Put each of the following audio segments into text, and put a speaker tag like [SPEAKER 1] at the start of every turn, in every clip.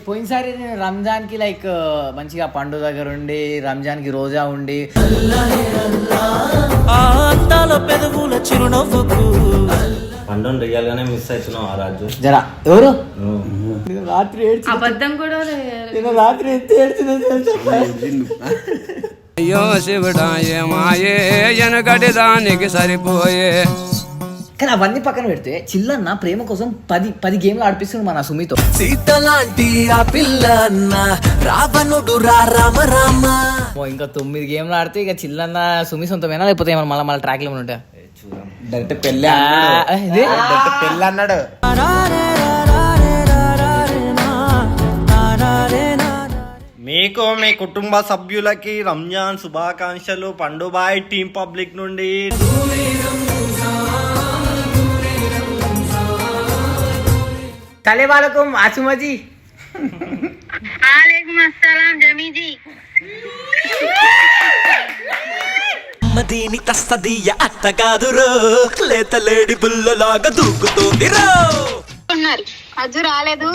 [SPEAKER 1] పోయినసారి నేను రంజాన్కి లైక్ మంచిగా పండు దగ్గర ఉండి రంజాన్కి రోజా ఉండి.
[SPEAKER 2] పండుని రియల్ గానే మిస్ అవుతున్నావు ఆ రాజు.
[SPEAKER 1] జరా ఎవరు. నేను రాత్రి ఏడ్చి
[SPEAKER 3] అబద్ధం కూడా
[SPEAKER 1] నేను రాత్రి ఎంత ఏడ్చిందో తెలుసా?
[SPEAKER 4] అయ్యో శివుడా ఏమాయే వెనకటి దానికి సరిపోయే.
[SPEAKER 1] కానీ అవన్నీ పక్కన పెడితే చిల్లన్న ప్రేమ కోసం పది పది గేమ్లు ఆడిపిస్తుంది మన సుమితో.
[SPEAKER 5] సీత లాంటి ఆ పిల్ల అన్న రావణుడు రా రామ రామ.
[SPEAKER 1] ఓ, ఇంకా తొమ్మిది గేమ్లు ఆడితే ఇక చిల్లన్న సుమి సొంతమేనా? లేకపోతే ఏమన్నా మళ్ళీ మళ్ళీ ట్రాక్లు ఏమైనా ఉంటాయా?
[SPEAKER 6] డైరెక్ట్ పెళ్ళి? డైరెక్ట్ పెళ్ళి అన్నాడు.
[SPEAKER 2] మీకు మీ కుటుంబ సభ్యులకి రంజాన్ శుభాకాంక్షలు. పండుబాయ్ టీం పబ్లిక్ నుండి.
[SPEAKER 1] చలే వాళ్ళకు ఆసుమజీ
[SPEAKER 7] वालेकुम अस्सलाम जमी जी
[SPEAKER 5] దీని తస్తదీయ అత్త కాదురో లేత లేడి బుల్లలాగా దూకుతోంది రో
[SPEAKER 7] ఉన్నారు అజ్జు రాలేదు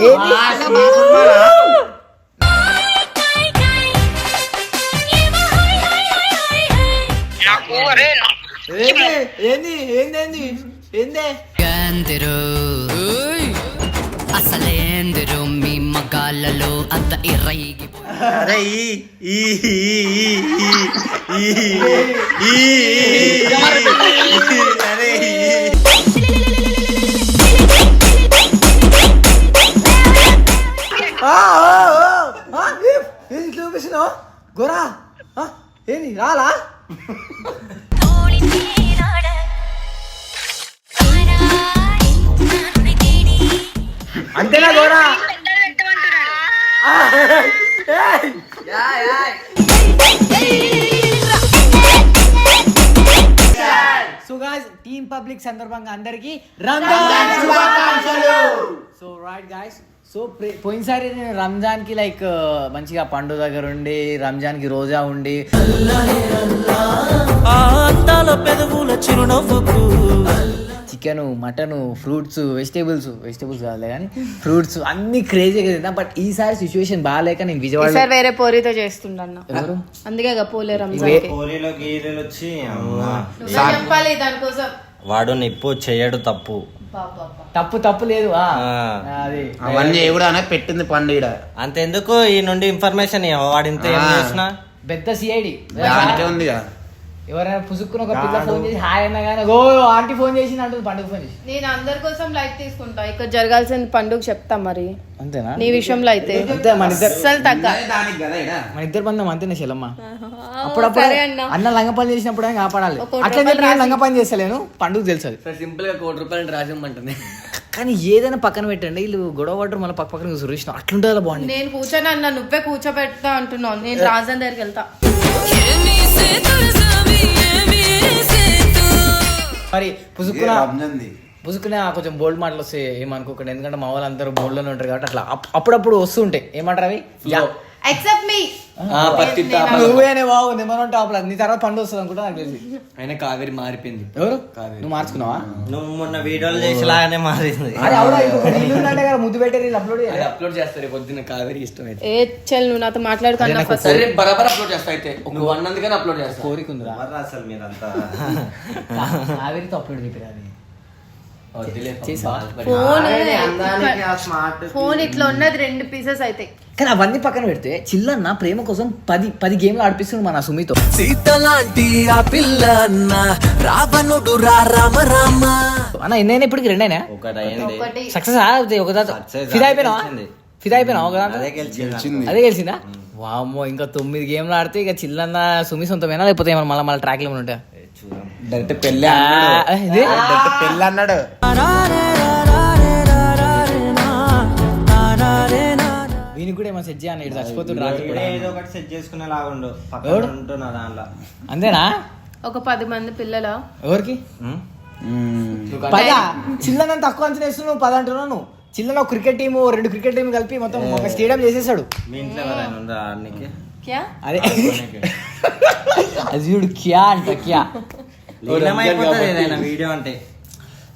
[SPEAKER 1] ఏంది ఏంది ఏందే
[SPEAKER 8] గందిరు అసలేందిరు మీ మగాళ్ళలో అంత ఇర్రైగి
[SPEAKER 2] అరే ఈ ఈ ఈ ఈ ఈ ఈ అరే ఈ.
[SPEAKER 1] ఏంది చూపిస్తున్నావు గోరా ఆ, ఏంది రాలా? అంతేనా గోరా సో గాయ్స్ టీమ్ పబ్లిక్ సందర్భంగా అందరికి రంజాన్ శుభాకాంక్షలు. సో రైట్ గాయ్స్ సో పోయినసారి నేను రంజాన్కి లైక్ మంచిగా పండు దగ్గర ఉండి రంజాన్కి రోజా ఉండి.
[SPEAKER 5] పెదవుల చిరునవ్వుకు
[SPEAKER 1] chicken mutton fruits vegetables vegetables కాదులే కానీ ఫ్రూట్స్ అన్ని క్రేజీ కదా బట్ ఈసారి సిచ్యువేషన్ బాగాలేక నేను విజయవాడ
[SPEAKER 3] వేరే పోరితో చేస్తుండన్న.
[SPEAKER 1] ఎవరు?
[SPEAKER 3] అందుకే ఇక పోలే రంజాన్కి.
[SPEAKER 2] కోరిలో గీరెలు వచ్చి అమ్మా.
[SPEAKER 3] నువ్వే చెప్పాలి దానికోసం.
[SPEAKER 2] వాడు నిప్పు చెయ్యడు తప్పు.
[SPEAKER 1] తప్పు తప్పు లేదు ఆ.
[SPEAKER 2] ఆ.
[SPEAKER 1] అది.
[SPEAKER 6] అవన్నీ కూడా పెట్టింది పండుగ
[SPEAKER 2] అంతెందుకు? ఈ నుండి ఇన్ఫర్మేషన్ వాడింత ఏం. చేసినా?
[SPEAKER 1] పెద్ద సిఐడి
[SPEAKER 6] దానికే ఉంది
[SPEAKER 1] ఎవరైనా పుసుక్కుని ఒక పిల్ల ఫోన్ చేసి హాయ్ అన్నా కానీ ఓ ఆంటీ ఫోన్ చేసి అంటుంది పండుగ ఫోన్ చేసి
[SPEAKER 3] నేను అందరి కోసం లైక్ తీసుకుంటా. ఇక్కడ జరగాల్సిన పండుగ చెప్తా మరి.
[SPEAKER 1] అంతేనా?
[SPEAKER 3] నీ విషయంలో అయితే.
[SPEAKER 1] మన ఇద్దరు
[SPEAKER 3] అస్సలు తగ్గ.
[SPEAKER 1] మన ఇద్దరు బంధం అంతేనే చెల్లమ్మ. అప్పుడప్పుడు
[SPEAKER 3] అన్న.
[SPEAKER 1] అన్న లంగ పని చేసినప్పుడు కాపాడాలి. అట్లా నేను లంగ పని చేస్తలేను పండుగ తెలుసు
[SPEAKER 4] సింపుల్గా కోటి రూపాయలు రాసిమ్మంటుంది.
[SPEAKER 1] కానీ ఏదైనా పక్కన పెట్టండి వీళ్ళు గొడవ పడరు మళ్ళీ పక్క పక్కన సురేష్ అట్లుంటుంది బాగుంది
[SPEAKER 3] నేను కూర్చొని అన్న నువ్వే కూర్చోబెడతా అంటున్నావు. నేను రాజన్ దగ్గరికి వెళ్తా.
[SPEAKER 1] పుసుక్కున
[SPEAKER 6] రంజాన్ది.
[SPEAKER 1] పుసుక్కున కొంచెం బోల్డ్ మాటలు వస్తాయి ఏమనుకోకండి ఎందుకంటే మా వాళ్ళందరూ బోల్డ్లోనే ఉంటారు కాబట్టి అట్లా అప్- అప్పుడప్పుడు వస్తుంటాయి ఏమంటారు అవి యా.
[SPEAKER 3] ఎక్సెప్ట్ మీ
[SPEAKER 4] పత్తి
[SPEAKER 1] నువ్వేనే బాగు నిమ్మనం టాప్ నీ తర్వాత పండు వస్తుంది అనుకుంటా నాకు తెలిసి.
[SPEAKER 4] అయినా కావేరి మారిపోయింది.
[SPEAKER 1] ఎవరు? నువ్వు మార్చుకున్నావా?
[SPEAKER 2] నువ్వు మొన్న వీడియోలు చేసేలాగానే మారింది.
[SPEAKER 1] ముద్దు పెట్టారు అప్లోడ్
[SPEAKER 4] అది అప్లోడ్ చేస్తారు పొద్దున్న కావేరి ఇష్టం అయితే
[SPEAKER 3] ఏ చెల్ నువ్వు నాతో మాట్లాడుతున్నా
[SPEAKER 4] సరే బరాబర్ అప్లోడ్ చేస్తా అయితే. ఒక వన్ అందుకని అప్లోడ్ చేస్తా.
[SPEAKER 1] కోరిక ఉందిరా.
[SPEAKER 2] అసలు మీరంతా?
[SPEAKER 1] ఆవిరితో అప్లోడ్ చెప్పారు?
[SPEAKER 3] ఫోన్ ఫోన్ ఇట్లా ఉన్నది రెండు పీసెస్ అయితే.
[SPEAKER 1] కానీ అవన్నీ పక్కన పెడితే చిల్లన్న ప్రేమ కోసం పది పది గేమ్లు ఆడిపిస్తుంది మన సుమితో.
[SPEAKER 5] సీత లాంటి ఆ పిల్ల అన్న రావణుడు రా రామ రామ.
[SPEAKER 1] అన్న ఎన్నైనా ఇప్పటికి రెండైనా?
[SPEAKER 2] ఒకటి అయింది
[SPEAKER 3] ఒకటి.
[SPEAKER 1] సక్సెస్ ఒక
[SPEAKER 2] Success
[SPEAKER 1] ఫిదా అయిపోయినావా. ఫిదా అయిపోయినావా ఒక
[SPEAKER 2] అదే గెలిచింది.
[SPEAKER 1] వామ్మో ఇంకా తొమ్మిది గేమ్లు ఆడితే ఇక చిల్లన్న సుమి సొంతమేనా? లేకపోతే ఏమన్నా మళ్ళీ మళ్ళీ ట్రాక్లు ఏమైనా ఉంటాయా
[SPEAKER 6] డైరెక్ట్ పెళ్ళి పెళ్ళి అన్నాడు.
[SPEAKER 1] వీనికి కూడా ఏమైనా సెట్ చేయాలి ఇటు చచ్చిపోతుంది రాజు కూడా
[SPEAKER 2] వీడే ఏదో ఒకటి సెట్ చేసుకునే లాగుండు పక్కన
[SPEAKER 1] ఎవడు?
[SPEAKER 2] ఉంటున్నా దాంట్లో.
[SPEAKER 1] అంతేనా?
[SPEAKER 3] ఒక పది మంది పిల్లల.
[SPEAKER 1] ఎవరికి. పద. చిల్లన్న తక్కువ అంచనా వేస్తున్నావు నువ్వు పద అంటున్నావు నువ్వు. చిల్లన్న ఒక క్రికెట్ టీము రెండు క్రికెట్ టీం కలిపి మొత్తం ఒక స్టేడియం చేసేసాడు.
[SPEAKER 2] మీ ఇంట్లో ఎవరైనా ఉందా ఆడనికి
[SPEAKER 3] క్యా?
[SPEAKER 1] అదే. అది చూడు క్యా అంట క్యా.
[SPEAKER 2] వీడియో అంటే.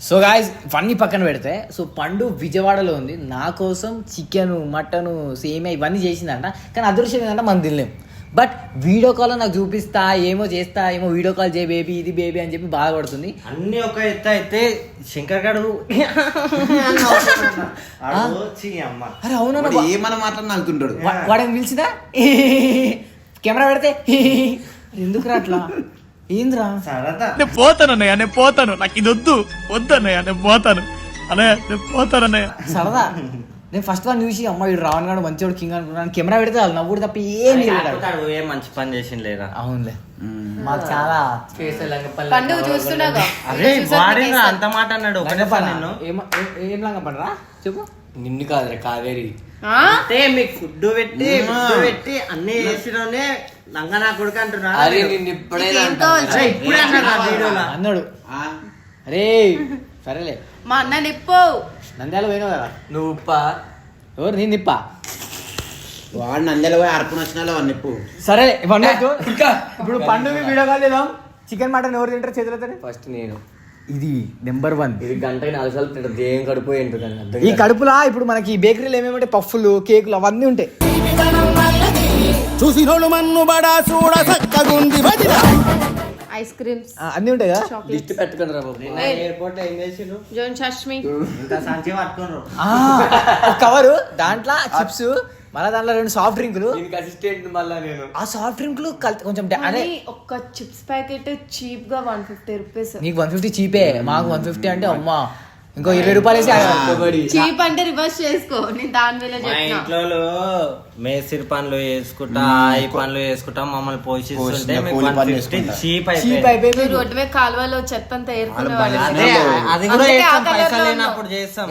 [SPEAKER 1] సో గాయస్ ఇవన్నీ పక్కన పెడితే సో పండు విజయవాడలో ఉంది. నా కోసం చికెన్ మటన్ సేమియా ఇవన్నీ చేసిందంట. కానీ అదృశ్యం ఏంటంటే మనం తినలేం. బట్ వీడియో కాల్ నాకు చూపిస్తా ఏమో చేస్తా ఏమో వీడియో కాల్ చేయ బేబీ ఇది బేబీ అని చెప్పి బాధపడుతుంది.
[SPEAKER 2] అన్ని ఒక ఎత్తు అయితే శంకర్ గడు అమ్మ.
[SPEAKER 1] అరే అవునా
[SPEAKER 6] వాడు ఏమన్నా మాట్లాడినా అంటుంటాడు
[SPEAKER 1] వాడని పిలిచిందా? కెమెరా పెడితే? ఎందుకు అట్లా? ఏంద్రా?
[SPEAKER 2] సరదా.
[SPEAKER 5] నేను పోతాను అన్నయ్య నేను పోతాను. నాకు ఇది వద్దు. వద్దు అన్నయ్య నేను పోతాను. అన్నయ్య నేను పోతాను అన్నయ్య.
[SPEAKER 1] సరదా. నేను ఫస్ట్ వన్ చూసి అమ్మ వీడు రావణ్ గాడు మంచివాడు కింగ్ అనుకున్నాను కెమెరా పెడితే వాళ్ళు నవ్వుడు తప్ప ఏం లేదు
[SPEAKER 2] ఏ మంచి పని చేసిండు లేరా
[SPEAKER 1] అవునులే మాకు చాలా
[SPEAKER 3] పండు చూస్తున్నాగా?
[SPEAKER 2] అరే వాడి అంత మాట అన్నాడు ఒకటే పని నిన్ను
[SPEAKER 1] ఏమ- ఏ- లంగా పడరా చెప్పు.
[SPEAKER 4] నిన్ను కాదురా కావేరి.
[SPEAKER 3] ఆ?
[SPEAKER 2] అంటే మీకు ఫుడ్ పెట్టి ఫుడ్ పెట్టి అన్ని చేసినోనే లంగా నా కొడుకు అంటున్నా
[SPEAKER 4] అరే నిన్ను ఇప్పుడైనా
[SPEAKER 3] ఏం కావాలి?
[SPEAKER 2] అరే ఇప్పుడే అన్నాడు ఆ వీడియోలో.
[SPEAKER 1] అన్నాడు. అరే సరేలే.
[SPEAKER 3] మా అన్న నిప్పు.
[SPEAKER 1] నంద్యాల పోయినావు కదా?
[SPEAKER 4] నువ్వు ఉప్పా
[SPEAKER 1] ఎవరు? నేను నిప్పా?
[SPEAKER 6] వాడు నందెల పోయి అర్పణ వచ్చిన వాడిని ఎప్పు
[SPEAKER 1] సరే. ఇంకా ఇప్పుడు పండుగ వీడియో కాల్ చేద్దాం. చికెన్ మటన్ ఎవరు తింటారు చేతులతో
[SPEAKER 4] ఫస్ట్ నేను.
[SPEAKER 1] ఇది నెంబర్ వన్.
[SPEAKER 4] ఇది గంటకి నాలుగు సార్లు తింటారు. దేం కడిపోయి ఉంటుంది అని అర్థం
[SPEAKER 1] ఈ. కడుపులా ఇప్పుడు మనకి బేకరీలో ఏమేమి ఉంటాయి పఫ్ఫులు కేకులు అవన్నీ ఉంటాయి.
[SPEAKER 3] Ice
[SPEAKER 1] creams. అన్నీ ఉంటాయి కదా
[SPEAKER 4] లిస్ట్ పెట్టుకుని రా బాబు.
[SPEAKER 2] ఎయిర్పోర్ట్ ఏం చేసిండు?
[SPEAKER 3] జోన్ షష్మి
[SPEAKER 2] ఇంత సంచి పట్టుకున్నారు
[SPEAKER 1] కవరు దాంట్లో చిప్స్ మళ్ళీ దాంట్లో రెండు సాఫ్ట్ డ్రింకులు.
[SPEAKER 4] దీనికి అసిస్టెంట్ మళ్ళా నేను.
[SPEAKER 1] ఆ సాఫ్ట్ డ్రింకులు కల్- కొంచెం అదే
[SPEAKER 3] ఒక్క చిప్స్ ప్యాకెట్ చీప్గా వన్ ఫిఫ్టీ రూపీస్.
[SPEAKER 1] నీకు వన్ ఫిఫ్టీ చీపే మాకు వన్ ఫిఫ్టీ అంటే అమ్మా. ఇంకో ఇరవై రూపాయలు వేసి.
[SPEAKER 3] చీప్ అంటే రివర్స్ చేసుకో. నేను దాని వేళ
[SPEAKER 2] మా ఇంట్లో మేసిరి పనులు చేసుకుంటా ఈ పనులు చేసుకుంటా మమ్మల్ని పోషిస్తుంటే మీకు
[SPEAKER 6] కూలి పనులు
[SPEAKER 2] 150
[SPEAKER 6] చేసుకుంటా.
[SPEAKER 2] చీప్
[SPEAKER 1] చీప్
[SPEAKER 2] అయిపోయింది.
[SPEAKER 3] మీరు రోడ్డు మీద కాలువలో చెత్త అంతా ఏరుకునే
[SPEAKER 6] వాళ్ళు
[SPEAKER 2] అదే అది. కూడా
[SPEAKER 3] అందుకే
[SPEAKER 2] చేస్తాం పైసలు లేనప్పుడు చేస్తాం.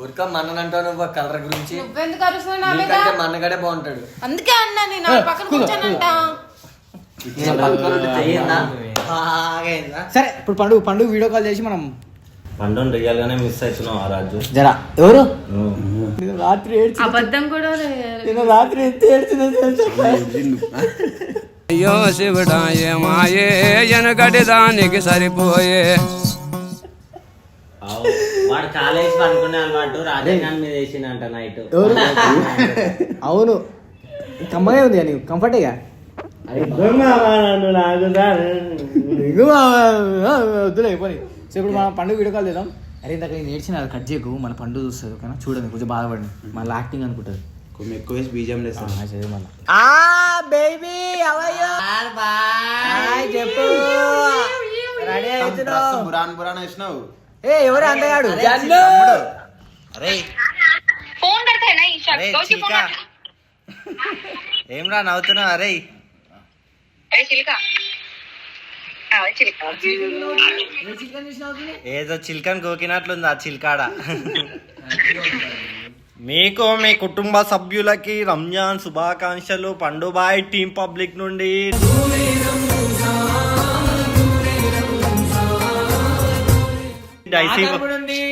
[SPEAKER 4] ఊరిక మన్ననంటావు నువ్వు కలర్ గురించి.
[SPEAKER 3] నువ్వెందుకు అరుస్తున్నావు నా మీద?
[SPEAKER 4] నీకంటే మన్నగడే బాగుంటాడు.
[SPEAKER 3] అందుకే అన్నా నేను నా పక్కన కూర్చోనంట
[SPEAKER 4] నేను పక్కన ఉంటే చెయ్యన్నా?
[SPEAKER 2] బాగా అయిందా?
[SPEAKER 1] సరే ఇప్పుడు పండుగ పండుగ వీడియో కాల్ చేసి మనం
[SPEAKER 2] పండుని రియల్ గానే మిస్ అవుతున్నావు ఆ రాజు.
[SPEAKER 1] జరా ఎవరు. నేను రాత్రి ఏడ్చి
[SPEAKER 3] అబద్ధం కూడా.
[SPEAKER 1] నేను రాత్రి ఎంత ఏడ్చినా తెలుసా?
[SPEAKER 9] అయ్యో శివుడా ఏమాయే ఎనగటి దానికి సరిపోయే.
[SPEAKER 2] వాడు చాలా వేసి అనుకునే అలవాటు. రాజధాని మీద వేసిందంట నైట్
[SPEAKER 1] ఎవరు? అవును. కమ్మగా ఉంది నీకు? కంఫర్టేగా వద్దులే పోనీ. సో ఇప్పుడు మనం పండుగ వీడియో కాల్ చేద్దాం. అరే ఇందాక నేను ఏడ్చిన అది కట్ చేయకు మన పండుగ చూస్తుంది కానీ చూడండి కొంచెం బాధపడి మళ్ళీ యాక్టింగ్ అనుకుంటుంది.
[SPEAKER 6] కొంచెం ఎక్కువ వేసి బీజం
[SPEAKER 1] లేదు చెప్పు.
[SPEAKER 2] అరే ఏం రా నవ్వుతున్నావు? అరే. ఏదో చిల్కని గోకినట్లుంది ఆ చిల్కాడ. మీకు మీ కుటుంబ సభ్యులకి రంజాన్ శుభాకాంక్షలు. పండుబాయ్ టీం పబ్లిక్ నుండి. డైసీ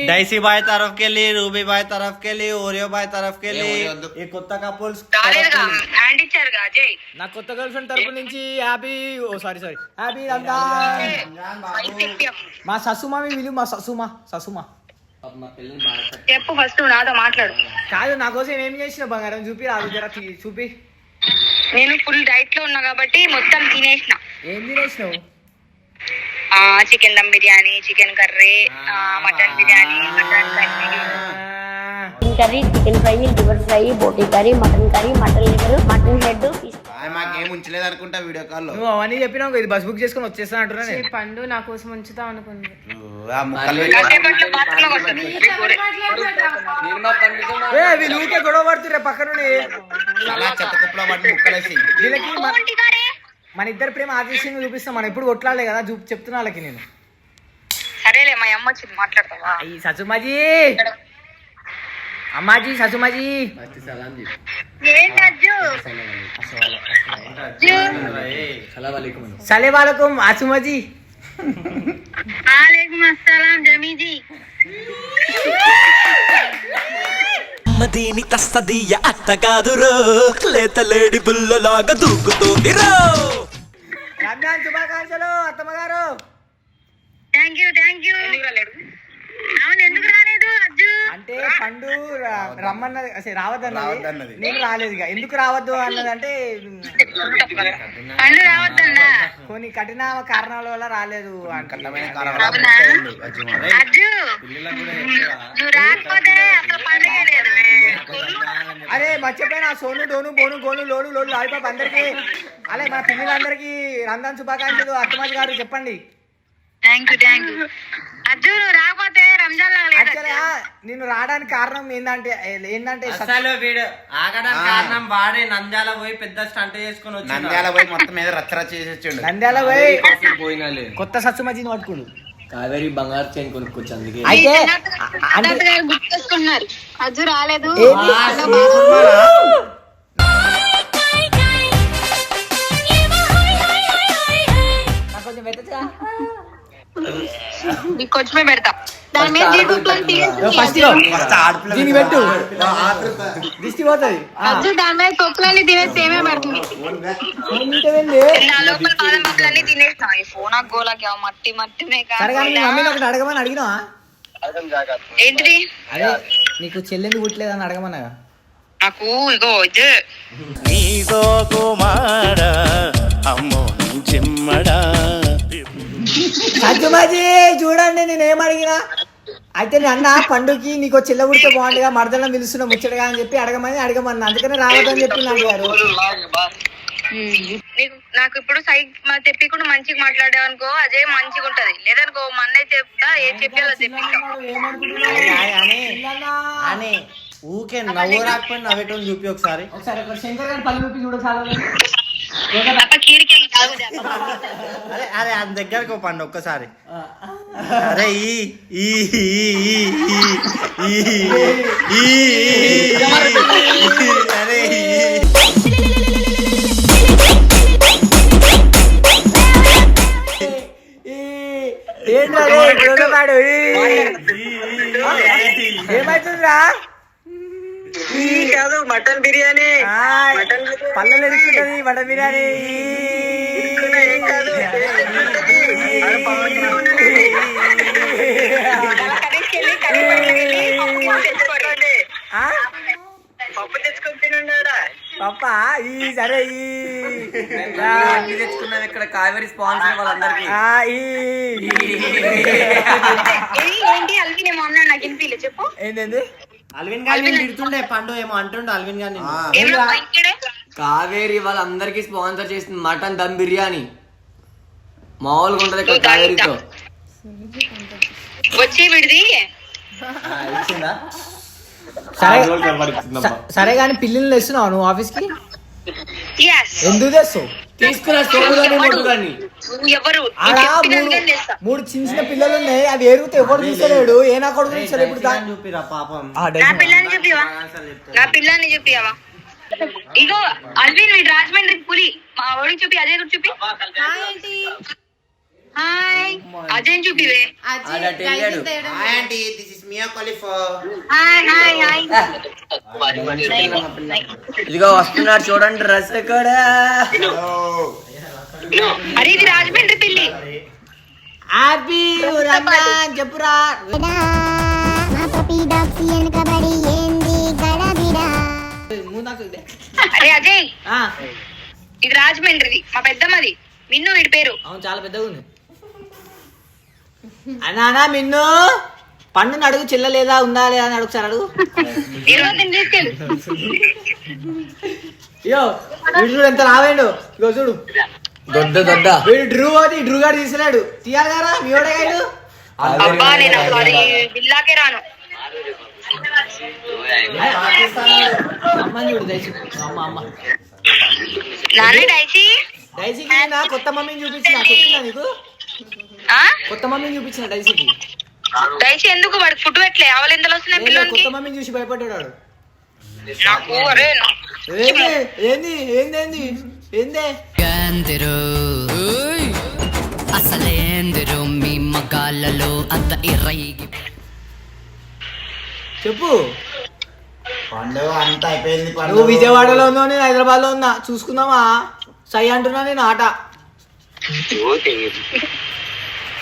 [SPEAKER 2] డైసీ బాయ్ तरफ के लिए रूबी बाय तरफ के लिए ओरियो बाय तरफ के लिए ये కొత్త కపుల్స్
[SPEAKER 7] రాలేదుగా హ్యాండ్ ఇచ్చారుగా అజయ్
[SPEAKER 1] నా కొత్త గర్ల్ ఫ్రెండ్ తరపు నుంచి happy oh sorry sorry happy Ramzan మా ససుమామి విలు మా ససుమా ససుమా
[SPEAKER 4] పాపం మా పిల్లని బాగా
[SPEAKER 7] చెప్పు ఫస్ట్ నాతో మాట్లాడు
[SPEAKER 1] కాదు నా కోసం ఏం చేసిన బంగారం చూపి రాదు జర తీ- చూపి
[SPEAKER 7] నేను ఫుల్ డైట్ లో ఉన్నా కాబట్టి మొత్తం తినేసిన
[SPEAKER 1] ఏం తినేసినావు
[SPEAKER 7] ఆ Chicken dum biryani chicken curry mutton biryani mutton
[SPEAKER 10] curry. Curry chicken fry liver fry boti curry mutton curry mutton liver mutton head
[SPEAKER 6] మాకేం ఉంచలేదు అనుకుంటా వీడియో కాల్లో.
[SPEAKER 1] నువ్వు అవన్నీ చెప్పినావు ఇది బస్ బుక్ చేసుకొని వచ్చేస్తా అంటున్నా
[SPEAKER 3] ఈ
[SPEAKER 1] నేను
[SPEAKER 3] పండు నా కోసం ఉంచుతా అనుకుంది.
[SPEAKER 1] వీళ్ళు ఊకే గొడవ పక్కన
[SPEAKER 6] అలా చెత్త కుప్పలో పట్టి ముక్కలేసి.
[SPEAKER 1] వీళ్ళకి మన ఇద్దరు ప్రేమ ఆర్జేసింగ్ చూపిస్తాం. మనం ఎప్పుడు కొట్లాడలే కదా చూపు చెప్తున్నా వాళ్ళకి నేను.
[SPEAKER 7] సరేలే మా అమ్మ వచ్చింది మాట్లాడతావా?
[SPEAKER 1] ఈ ససుమాజీ! అమ్మాజీ సచుమాజీ
[SPEAKER 4] సలే
[SPEAKER 1] వాళ్ళకు అసుమాజీ!
[SPEAKER 7] అస్సలాం
[SPEAKER 5] జమీజీ. నెమ్మదిని అత్త అట్ట కాదురో. లేత లేడి బుల్లలాగా దూకుతుంది రో
[SPEAKER 1] రంజాన్ శుభాకాంక్షలు అత్తమ్మ గారు
[SPEAKER 7] థ్యాంక్ యూ థ్యాంక్ యూ. అవును ఎందుకు రాలేదు అజ్జు?
[SPEAKER 1] అంటే పండు రమ్మన్నది అసలు రావద్దన్నది. నేను రాలేదు ఇక. ఎందుకు రావద్దు అన్నది అంటే
[SPEAKER 7] రావద్దన్నా.
[SPEAKER 1] కొన్ని కఠిన కారణాల వల్ల రాలేదు
[SPEAKER 6] అజ్జు
[SPEAKER 7] నువ్వు రాకపోతే అసలు పండుగ లేదు
[SPEAKER 1] అరే మర్చిపోయినా. సోను డోను బోను గోను లోను లోను లాలిపాప్ అందరికి అలే మన పిల్లలందరికీ రంజాన్ శుభాకాంక్షలు. అత్తమాజి గారు చెప్పండి.
[SPEAKER 7] Thank you thank you Ajju నువ్వు రాకపోతే రంజాన్ లాగా లేదు
[SPEAKER 1] యాక్చువల్లీ నేను రావడానికి కారణం ఏంటంటే ఏంటంటే
[SPEAKER 2] అసలు వీడు ఆగడానికి కారణం వాడే నంద్యాల పోయి పెద్ద స్టంట్ చేసుకుని వచ్చి
[SPEAKER 6] నంద్యాల పోయి మొత్తం మీద రచ్చ రచ్చ చేసి వచ్చిండు
[SPEAKER 1] నంద్యాల పోయి
[SPEAKER 4] పోయినాలే.
[SPEAKER 1] కొత్త సత్సుమజిని పట్టుకుడు.
[SPEAKER 4] కావేరి బంగారు చైన్ కొనుక్కొచ్చు అందుకే.
[SPEAKER 1] అయితే అంటే
[SPEAKER 7] గుర్తేసుకున్నారు అజ్జు రాలేదు.
[SPEAKER 1] ఏంది? నాకు కొంచెం పెట్టచ్చుగా?
[SPEAKER 7] కొంచెమే పెడతా. దాని మీద.
[SPEAKER 1] దీనికి పెట్టు. దిష్టి పోతుంది.
[SPEAKER 7] అజ్జు దాని మీద తొక్కులన్నీ తినేస్తే ఏమే పడుతుంది
[SPEAKER 1] ఏంటి
[SPEAKER 7] నా లోపల బాదం పప్పులన్నీ తినేస్తాం. ఈ ఫోన్ ఆ గోలకి మట్టి మట్టినే
[SPEAKER 1] ఒకటి అడగమని అడిగినా
[SPEAKER 7] ఏంటిది?
[SPEAKER 1] అదే నీకు చెల్లెందుకు పుట్టలేదని అడగమన్నాగా?
[SPEAKER 7] నాకు ఇగో ఇది.
[SPEAKER 5] నీతో కుమార అమ్మో చెమ్మడా.
[SPEAKER 1] సత్యమాజీ చూడండి నేను ఏం అడిగినా. అయితే నేను అన్న పండుకి నీకు చెల్ల పుడితే బాగుండగా మరదలను పిలుస్తున్నా ముచ్చటగా అని చెప్పి అడగమని అడగమన్నా. అందుకనే రావద్దని చెప్పి నాకు గారు.
[SPEAKER 7] నీకు ఇప్పుడు సై మా- తెప్పికుండా మంచిగా మాట్లాడావనుకో అదే మంచిగా ఉంటది. లేదనుకో మా అన్నయ్య చెప్తా ఏం చెప్పాలో
[SPEAKER 2] అని అని ఊకే నవ్వు రాకపోయి నవ్వేటోని చూపి ఒకసారి.
[SPEAKER 1] ఒకసారి ఒక శంకర్ గారి పళ్ళు చూడ చాలా.
[SPEAKER 2] అరే అరే ఆయన దగ్గరకు పండు ఒక్కసారి అరే ఈ అరే ఈ.
[SPEAKER 1] ఏంటాడు ఏమైతుందిరా
[SPEAKER 7] కాదు మటన్ బిర్యానీ.
[SPEAKER 1] పల్లెలు ఎడుకుంటది మటన్ బిర్యానీ. ఆ?
[SPEAKER 7] పప్పు తెచ్చుకొని తినున్నాడా
[SPEAKER 1] పప్పా? ఈ సరే ఈ.
[SPEAKER 4] తెచ్చుకున్నాం ఇక్కడ కావేరి స్పాన్సర్ వాళ్ళందరికీ.
[SPEAKER 1] ఆ, ఈ.
[SPEAKER 7] ఏంటి అల్వి నేను అన్నా నాకు వినిపించలే చెప్పు.
[SPEAKER 1] ఏంటండి?
[SPEAKER 2] అల్విన్ గారు నేను తిడుతుండే పండు ఏమో అంటుండే అల్విన్ గారు
[SPEAKER 6] ఆ,
[SPEAKER 7] ఏమో ఇక్కడే.
[SPEAKER 4] కావేరి వాళ్ళందరికీ స్పాన్సర్ చేసింది మటన్ దమ్ బిర్యానీ. మామూలుగా ఉంటది ఇక్కడ కావేరితో.
[SPEAKER 7] వచ్చి విడిది.
[SPEAKER 1] సరే కానీ పిల్లల్ని తెస్తున్నావు నువ్వు
[SPEAKER 7] ఆఫీస్కి
[SPEAKER 1] ఎందుకు తెస్తావు?
[SPEAKER 4] తీసుకురా
[SPEAKER 1] మూడు చిన్న చిన్న పిల్లలు ఉన్నాయి అవి ఎరుగుతే ఎవరు తీసలేడు ఏ నా కొడుకు తీసాడు ఇప్పుడు
[SPEAKER 2] చూపిరా పాపం.
[SPEAKER 7] నా. పిల్లని చూపివా? నా పిల్లని చూపియవా? ఇగో అల్విన్ రాజమండ్రి పులి. మా వాడికి చూపి కూడా చూపి. హాయ్ అజయ్ చూపివే
[SPEAKER 4] అదట వెళ్ళాడు
[SPEAKER 6] hi aunty this is Mia Khalifa
[SPEAKER 7] hi hi hi
[SPEAKER 4] ఇదిగో వస్తున్నారు చూడండి రస్ కూడా
[SPEAKER 7] అరే ఇది రాజమండ్రి పిల్లి
[SPEAKER 1] హ్యాపీ రంజాన్ చెప్పురా ముందు నాకు ఇదే.
[SPEAKER 7] అరే అజయ్.
[SPEAKER 1] ఆ,
[SPEAKER 7] ఇది రాజమండ్రిది. మా పెద్దమ్మది. మిన్ను వీడి పేరు.
[SPEAKER 1] అవును చాలా పెద్దగా ఉంది. అన్నా మిన్ను. పండుని అడుగు చిల్లలేదా ఉందా లేదా అని అడుగు సార్ అడుగు. అయ్యో వీడు చూడు ఎంత లావేండు. ఇగో చూడు.
[SPEAKER 4] దొడ్డ దొడ్డ.
[SPEAKER 1] వీడు డ్రూ అది డ్రూ గాడు తీసినాడు తీయాలి కదా మీ ఓడే గాడు? అమ్మని చూడు దయచి అమ్మ అమ్మ.
[SPEAKER 7] నాన్న
[SPEAKER 1] డైసీకి కొత్త మమ్మీని చూపించిన చెప్పిందా నీకు? కొత్త మమ్మీని చూపించిన డైసీకి.
[SPEAKER 7] డైసీ ఎందుకు వాడికి ఫుడ్ పెట్టలే? ఆవలు ఎందులో వస్తున్నాయి
[SPEAKER 1] ఏదో
[SPEAKER 7] పిల్లలకి
[SPEAKER 1] కొత్త మమ్మీని చూసి భయపడ్డాడు వాడు.
[SPEAKER 7] నాకు అరే నా-
[SPEAKER 1] ఏంది ఏంది ఏంది ఏంది?
[SPEAKER 8] ఏందిరు? అసలేందిరు మీ మగాళ్ళలో అంత ఇర్రయిగి
[SPEAKER 1] చెప్పు.
[SPEAKER 6] పండుగ అంతా అయిపోయింది పండుగ.
[SPEAKER 1] నువ్వు విజయవాడలో ఉన్నావు నేను హైదరాబాద్లో ఉన్నా. చూసుకుందామా? సై అంటున్నా నేను ఆట.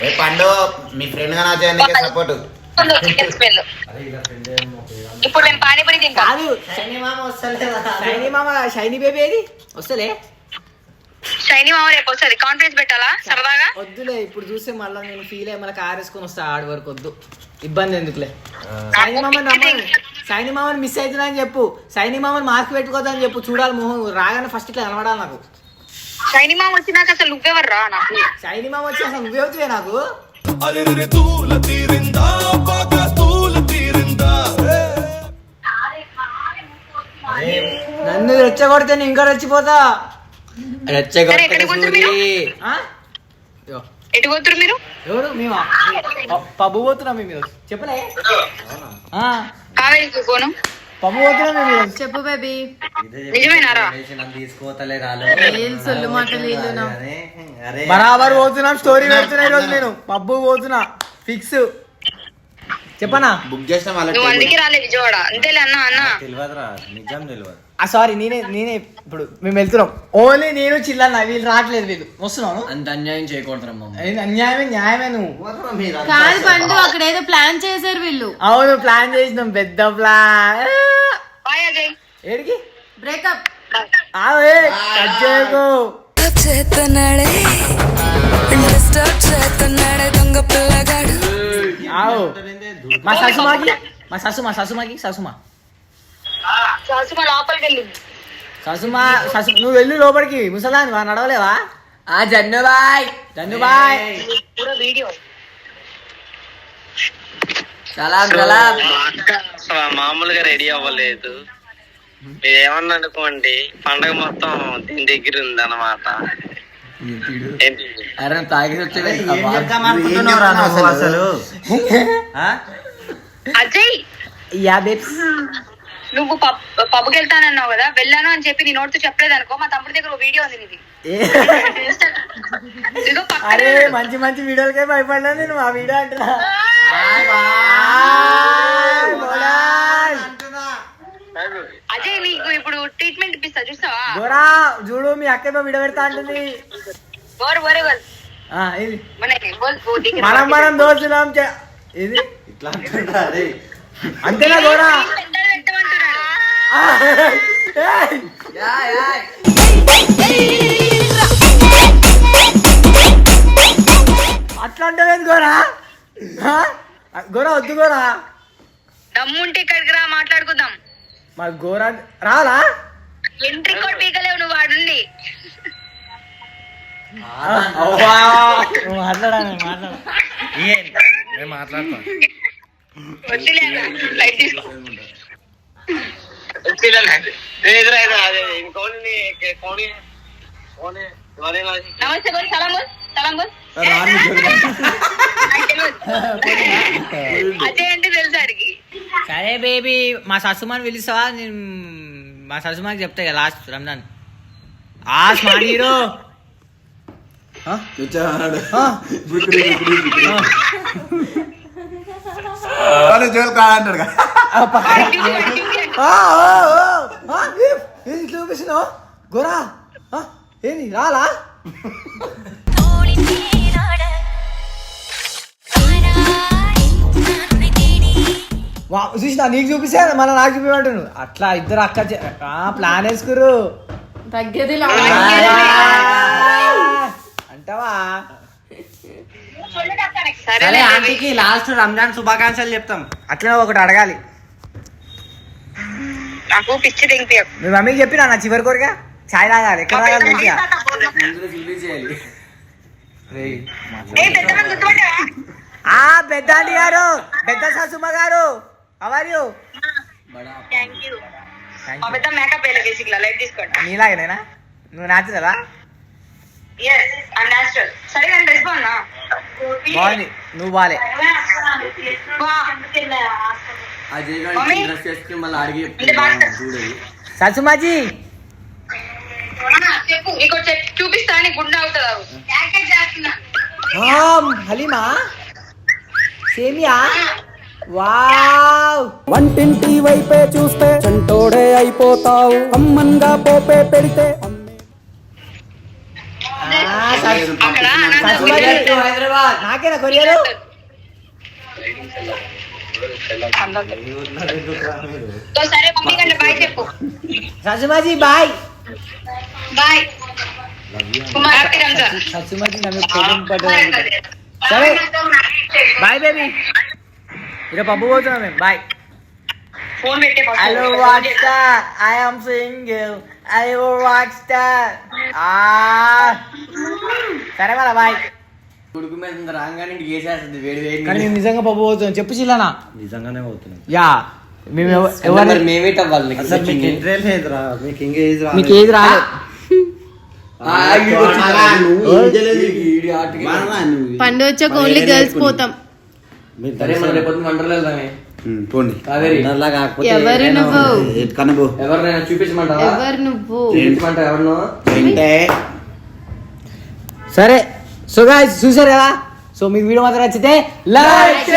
[SPEAKER 6] ఏ పండు మీ ఫ్రెండ్గా నా చేయడానికి సపోర్ట్
[SPEAKER 7] ఇప్పుడు నేను పానీపూరి తింటా.
[SPEAKER 1] కాదు షైనీ మామ షైనీ బేబీ ఏది? వస్తలే.
[SPEAKER 7] షైనీ మామ రేపు వస్తుంది. కాన్ఫరెన్స్ పెట్టాలా? సరదాగా?
[SPEAKER 1] వద్దులే ఇప్పుడు చూస్తే మళ్ళీ నేను ఫీల్ అయ్యి మళ్ళీ కార్ వేసుకొని వస్తా ఆడి వరకు వద్దు. ఇబ్బంది ఎందుకులే. సైని మామని రమ్మని సైని మామని మిస్ అవుతున్నా అని చెప్పు. సైని మామని మార్క్ పెట్టుకోదని చెప్పు. చూడాలి మోహన్ రాగానే ఫస్ట్ ఇట్లా కనబడాలి నాకు.
[SPEAKER 7] షైనీ మామ వచ్చినాక అసలు నువ్వెవరు రా నాకు?
[SPEAKER 1] సైని మామ వచ్చి అసలు నువ్వే అవుతువే నాకు నన్ను రెచ్చగొడితే నేను ఇంకా రెచ్చిపోతా.
[SPEAKER 7] పోతున్నారు మీరు?
[SPEAKER 1] ఆ? ఇగో,
[SPEAKER 7] ఎటు పోతురు మీరు?
[SPEAKER 1] ఎవరు? మేమా? పబ్బు పోతున్నాం మేము. చెప్పలే? ఆ,
[SPEAKER 7] కావేరికి పోను?
[SPEAKER 1] పోతున్నాం.
[SPEAKER 3] చెప్పు బేబీ.
[SPEAKER 7] నిజమేనారా?
[SPEAKER 2] తీసుకోతలే రాలు
[SPEAKER 3] ఏం సొల్లు మాటలు ఇల్లు నా
[SPEAKER 2] అరే
[SPEAKER 1] బరాబర్ పోతున్నాం స్టోరీ పెడుతున్నా ఈరోజు నేను. పబ్బు పోతున్నా ఫిక్స్. చెప్పనా?
[SPEAKER 6] బుక్ చేసిన వాళ్ళకి
[SPEAKER 7] నువ్వు అందుకే రాలే విజయవాడ అంతేలే అన్న అన్న.
[SPEAKER 2] తెలియదురా నిజం తెలియదు.
[SPEAKER 1] సారీ నేనే నేనే ఇప్పుడు మేము వెళ్తున్నాం. ఓన్లీ నేను చిల్లన్న వీళ్ళు రావట్లేదు వీళ్ళు. వస్తున్నాను
[SPEAKER 4] అంత అన్యాయం చేయకూడదు
[SPEAKER 1] అన్యాయమే న్యాయమే నువ్వు?
[SPEAKER 3] కాదు పండు అక్కడ ఏదో ప్లాన్ చేశారు వీళ్ళు.
[SPEAKER 1] అవును ప్లాన్ చేసినాం పెద్ద ప్లాన్. ఏడికి?
[SPEAKER 3] బ్రేకప్
[SPEAKER 1] ఆవే కట్ చేయకు.
[SPEAKER 10] చేస్తున్నాడే డిస్టర్బ్ చేస్తున్నాడే దొంగ పిల్లగాడు.
[SPEAKER 1] ఆవు. మా ససుమాకి మా ససు మా ససుమాకి ససుమా.
[SPEAKER 7] సాసుమ లోపలికి వెళ్ళింది
[SPEAKER 1] ససుమా ససు నువ్వు వెళ్ళు లోపలికి. ముసలాని వా నడవలేవా?
[SPEAKER 4] ఆ Jannu
[SPEAKER 1] bye Dhanyu
[SPEAKER 7] bye video.
[SPEAKER 4] సలాం సలాం.
[SPEAKER 2] మామూలుగా రెడీ అవ్వలేదు. మీరు ఏమన్నా అనుకోండి పండగ మొత్తం దీని దగ్గర ఉంది అనమాట
[SPEAKER 4] అరే తాగి
[SPEAKER 7] అజయ్!
[SPEAKER 1] యా బేబ్స్
[SPEAKER 7] నువ్వు పబ్ పబ్కి వెళ్తానన్నావు కదా వెళ్ళాను అని చెప్పి నీ నోట్తో చెప్పలేదు అనుకో మా తమ్ముడి దగ్గర వీడియో ఉంది నీది. ఇదిగో పక్కనే
[SPEAKER 1] అరే. మంచి మంచి వీడియోలకే భయపడ్డా నేను ఆ వీడియో అంటున్నా.
[SPEAKER 7] అజయ్ నీకు ఇప్పుడు ట్రీట్మెంట్ ఇప్పిస్తా చూస్తావా?
[SPEAKER 1] గోరా చూడు మీ అక్క వీడియో పెడతా అంటుంది.
[SPEAKER 7] బోల్
[SPEAKER 1] ఆ, ఇది.
[SPEAKER 7] మన.
[SPEAKER 1] మనం చే- ఇది.
[SPEAKER 2] ఇట్లా
[SPEAKER 1] అంతేనా గోరా
[SPEAKER 7] పెద్దలు పెట్టమంటున్నాడు
[SPEAKER 1] ఆ, ఏయ్.
[SPEAKER 4] యా యా
[SPEAKER 1] అట్లా అంటే గోరా? గోరా వద్దు గోరా.
[SPEAKER 7] దమ్ముంటే ఇక్కడికి రా మాట్లాడుకుందాం.
[SPEAKER 1] మా గోరా రాలా?
[SPEAKER 7] ఎంట్రీ కూడా పీకలేవు నువ్వు వాడుండి.
[SPEAKER 1] నువ్వు మాట్లాడాలి మాట్లాడ
[SPEAKER 2] మేము మాట్లాడతాం.
[SPEAKER 7] వద్దులే అన్న. లైట్ తీసుకో నమస్తే గోల్ సలాం గోల్ సలాం గోల్ నాకు తెలియదు. అజయ్ అంటే తెలుసు ఆడికి
[SPEAKER 1] సరే బేబీ మా ససుమాని పిలుస్తావా నేను మా ససుమాకి చెప్తా కదా లాస్ట్ రంజాన్ ఆ స్మార్ట్ హీరో
[SPEAKER 6] కూర్చోమన్నాడు
[SPEAKER 1] ఆ.
[SPEAKER 6] వాడు జోలు కాదంటాడు కదా.
[SPEAKER 1] ఆ, ఆ, ఆ, ఆ, ఏ- ఏంది ఇట్లా చూపిస్తున్నావు? గోరా ఆ, ఏంది? రాలా? చూసినా నీకు చూపిస్తే మళ్ళీ నాకు చూపించమంటాను అట్లా ఇద్దరు అక్క ప్లాన్ వేసుకురు
[SPEAKER 3] తగ్గేది
[SPEAKER 1] అంటావా?
[SPEAKER 7] సరే
[SPEAKER 2] సరే ఆంటీకి లాస్ట్ రంజాన్ శుభాకాంక్షలు చెప్తాం.
[SPEAKER 1] అట్లనే ఒకటి అడగాలి.
[SPEAKER 7] నాకు పిచ్చి
[SPEAKER 1] మీ మమ్మీకి చెప్పినా నా చివరి కోరిక చాయ్ తాగాలి ఎక్కడ తాగాలి మంచిగా? ఆ పెద్ద ఆంటీ గారు పెద్ద ససుమ గారు. అవర్ యూ
[SPEAKER 7] థ్యాంక్ యూ మా పెద్ద మేకప్ వేయలే బేసిక్ లా లైట్ తీసుకోండి.
[SPEAKER 1] నీలాగేనా నువ్వు
[SPEAKER 7] అండ్
[SPEAKER 1] బాగుంది. నువ్వు బాలే.
[SPEAKER 4] జయగాడి
[SPEAKER 7] మమ్మీ.
[SPEAKER 4] డ్రెస్ వేసుకుని మళ్ళీ అడిగి
[SPEAKER 1] ససుమాజీ
[SPEAKER 7] చెప్పు ఇంకో చూపిస్తా గుండె అవుతుంది?
[SPEAKER 1] హలీమా? సేమియా? వావ్!
[SPEAKER 9] వంటింటి వైపే చూస్తే చంటోడే అయిపోతావు. అమ్మన్గా పోపే పెడితే
[SPEAKER 1] నాకేనా కొరియరు?
[SPEAKER 7] సరే మమ్మీ కంటే బాయ్ చెప్పు
[SPEAKER 1] ససుమాజీ బాయ్
[SPEAKER 7] బాయ్
[SPEAKER 1] పడ్డాడు సరే బాయ్ బేబీ ఇక పప్పు పోతున్నాం మేము
[SPEAKER 7] bye
[SPEAKER 1] hello what star I am single I what star సరే మళ్ళా బాయ్
[SPEAKER 4] ఉడుకు మీద రాగానే ఇంటికి వేసేస్తుంది వేడి వేడి
[SPEAKER 1] కానీ మేము నిజంగా పప్పు పోతున్నాం చెప్పు చిల్లనా.
[SPEAKER 6] నిజంగానే పోతున్నాం
[SPEAKER 1] యా మేము ఎవ-
[SPEAKER 4] అంటే మరి
[SPEAKER 1] ఎవరిని
[SPEAKER 4] మేమేట అవ్వాలి నీకు
[SPEAKER 6] అసలు మీకు
[SPEAKER 4] వచ్చింది?
[SPEAKER 6] ఇంట్రెస్ట్ లేదురా. మీకు ఇంకా ఏది రాలేదు.
[SPEAKER 1] మీకు ఏది రాలేదు.
[SPEAKER 4] ఆ, ఈడు వచ్చిండు.
[SPEAKER 6] ఆ, నువ్వు ఏం చేయలేదు.
[SPEAKER 4] ఈడు- ఈడు ఆటకి-
[SPEAKER 6] మనరా నువ్వు?
[SPEAKER 3] పండు వచ్చాక
[SPEAKER 6] మరి
[SPEAKER 3] ఓన్లీ
[SPEAKER 6] ఏం
[SPEAKER 3] గర్ల్స్
[SPEAKER 6] నేర్చుకుని?
[SPEAKER 3] పోతాం.
[SPEAKER 6] మీరు
[SPEAKER 4] సరే మనం రేపు వంటలు వెళ్దామే.
[SPEAKER 6] ఉమ్, పోండి.
[SPEAKER 4] కావేరి.
[SPEAKER 6] అందరిలా కాకపోతే
[SPEAKER 3] ఎవరు
[SPEAKER 6] ఏదైనా
[SPEAKER 3] నువ్వు?
[SPEAKER 6] ఉంది. ఎటుకన్నా పో
[SPEAKER 4] ఎవరినైనా చూపించమంటావా?
[SPEAKER 3] ఎవరు నువ్వు?
[SPEAKER 4] చూపించమంటావా ఎవరినో?
[SPEAKER 6] ఏంటే?
[SPEAKER 1] సరే. సో గాయ్స్ చూసారు కదా సో మీకు వీడియో మాత్రం నచ్చితే లైక్